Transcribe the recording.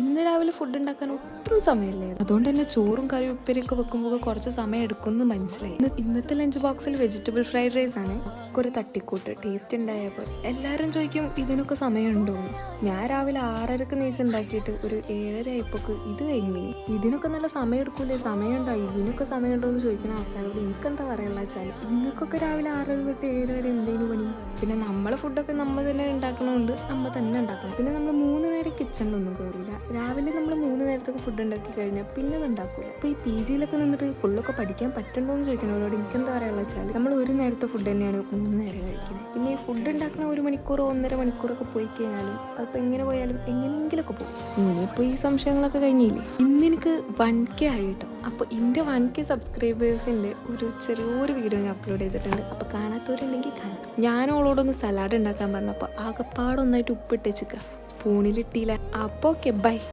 ഇന്ന് രാവിലെ ഫുഡ് ഉണ്ടാക്കാൻ ഒട്ടും സമയമില്ലേ. അതുകൊണ്ട് തന്നെ ചോറും കറി ഉപ്പേരിയൊക്കെ വെക്കുമ്പോൾ കുറച്ച് സമയം എടുക്കുമെന്ന് മനസ്സിലായി. ഇന്നത്തെ ലഞ്ച് ബോക്സിൽ വെജിറ്റബിൾ ഫ്രൈഡ് റൈസ് ആണ്. ഒക്കെ ഒരു തട്ടിക്കൂട്ട്. ടേസ്റ്റ് ഉണ്ടായപ്പോൾ എല്ലാവരും ചോദിക്കും ഇതിനൊക്കെ സമയമുണ്ടോ. ഞാൻ രാവിലെ ആറരക്ക് നീച്ച് ഉണ്ടാക്കിയിട്ട് ഒരു ഏഴര ആയപ്പോക്ക് ഇത് കഴിഞ്ഞു ഇതിനൊക്കെ നല്ല സമയം എടുക്കൂലേ? സമയം ഉണ്ടായി ഇതിനൊക്കെ സമയമുണ്ടോ? എന്ന് ചോദിക്കുന്ന ആൾക്കാരോട് എനിക്ക് എന്താ പറയാനുള്ള വെച്ചാൽ ഇങ്ങക്കൊക്കെ രാവിലെ ആറര തൊട്ട് ഏഴ് വരെ എന്തേലും പണി? പിന്നെ നമ്മളെ ഫുഡൊക്കെ നമ്മൾ തന്നെ ഉണ്ടാക്കണോണ്ട് നമ്മൾ തന്നെ ഉണ്ടാക്കണം. പിന്നെ നമ്മൾ കിച്ചണിലൊന്നും കയറില്ല രാവിലെ നമ്മൾ നേരത്തൊക്കെ ഫുഡ് ഉണ്ടാക്കി കഴിഞ്ഞാൽ പിന്നെ അത് ഉണ്ടാക്കില്ല അപ്പോൾ ഈ പി ജിയിലൊക്കെ നിന്നിട്ട് ഫുള്ളൊക്കെ പഠിക്കാൻ പറ്റുണ്ടോ എന്ന് എനിക്കെന്താ എനിക്ക് എന്താ പറയാനുള്ള വെച്ചാൽ നമ്മൾ ഒരു നേരത്തെ ഫുഡ് തന്നെയാണ് മൂന്ന് നേരം കഴിക്കുന്നത്. പിന്നെ ഈ ഫുഡ് ഉണ്ടാക്കുന്ന ഒരു മണിക്കൂറോ ഒന്നര മണിക്കൂറൊക്കെ പോയി കഴിഞ്ഞാലും അതിപ്പോൾ എങ്ങനെ പോയാലും എങ്ങനെയെങ്കിലൊക്കെ പോകും. ഇനിയിപ്പോൾ ഈ സംശയങ്ങളൊക്കെ കഴിഞ്ഞില്ലേ? ഇന്ന് എനിക്ക് വൺ കെ ആയി അപ്പോൾ എന്റെ വൺ കെ സബ്സ്ക്രൈബേഴ്സിന്റെ ഒരു ചെറിയൊരു വീഡിയോ ഞാൻ അപ്ലോഡ് ചെയ്തിട്ടുണ്ട്. അപ്പോൾ കാണാത്തവരുണ്ടെങ്കിൽ കാണാം. ഞാൻ ഓളോടൊന്ന് സലാഡ് ഉണ്ടാക്കാൻ പറഞ്ഞപ്പോൾ ആകെപ്പാടൊന്നായിട്ട് ഉപ്പിട്ട് വെച്ചിക്കുക സ്പൂണിലിട്ടില്ല അപ്പോൾ ഓക്കെ ബൈ